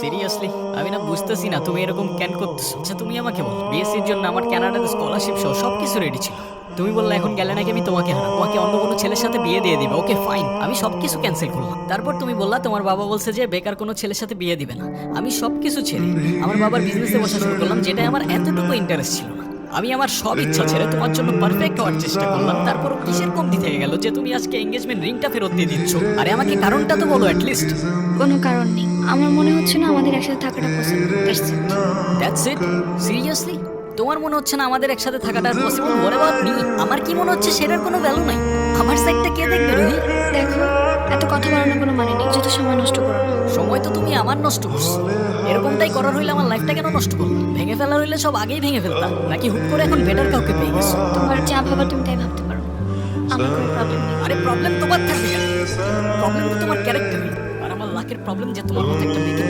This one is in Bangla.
সিরিয়াসলি আমি না বুঝতেছি না, তুমি এরকম কেন করতেছো? আচ্ছা তুমি আমাকে বলো বিএসসির জন্য আমার কানাডাতে স্কলারশিপ সহ সব কিছু রেডি ছিল। তুমি বললে এখন গেলে নাকি আমি তোমাকে হারাবো, তোমাকে অন্য কোনো ছেলের সাথে বিয়ে দিয়ে দিবে ওকে ফাইন আমি সব কিছু ক্যান্সেল করলাম। তারপর তুমি বললা, তোমার বাবা বলছে যে বেকার কোনো ছেলের সাথে বিয়ে দিবে না। আমি সব কিছু ছেড়ে আমার বাবার বিজনেসে বসা শুরু করলাম যেটা আমার এতটুকু ইন্টারেস্ট ছিল না। আমি আমার সব ইচ্ছা ছেড়ে তোমার জন্য পারফেক্ট হওয়ার চেষ্টা করলাম তারপর কিসের কমতি থেকে গেল যে তুমি আজকে এঙ্গেজমেন্ট রিংটা ফেরত দিয়ে দিচ্ছ? আরে, আমাকে কারণটা তো বলো অ্যাটলিস্ট কোনো কারণ নেই। আমার মনে হচ্ছে না আমাদের একসাথে থাকাটা পসিবল দ্যাটস ইট সিরিয়াসলি তোমার মনে হচ্ছে না আমাদের একসাথে থাকাটা পসিবল বাপ মি আমার কি মনে হচ্ছে সেটার কোনো ভ্যালু নাই? আমার সাইডটা কে দেখবে রুহি? দেখো এত কথা বাড়ানোর কোনো মানে নেই। যত সময় নষ্ট করো। সময় তো তুমি আমার নষ্ট করছ। এরকমটাই করার হইলে আমার লাইফটা কেন নষ্ট করল? ভেঙে ফেলার হইলে সব আগেই ভেঙে ফেলতাম নাকি হুট করে এখন বেটার কাউকে পেয়ে গেছো? তোমার যা ভাবা তুমি তাই ভাবতে পারো। আমার কোনো প্রবলেম নেই। আরে প্রবলেম তোমার থাকবে প্রবলেম তো তোমার ক্যারেক্টার প্রবলেম যে তোমার মতো একটা মেয়েকে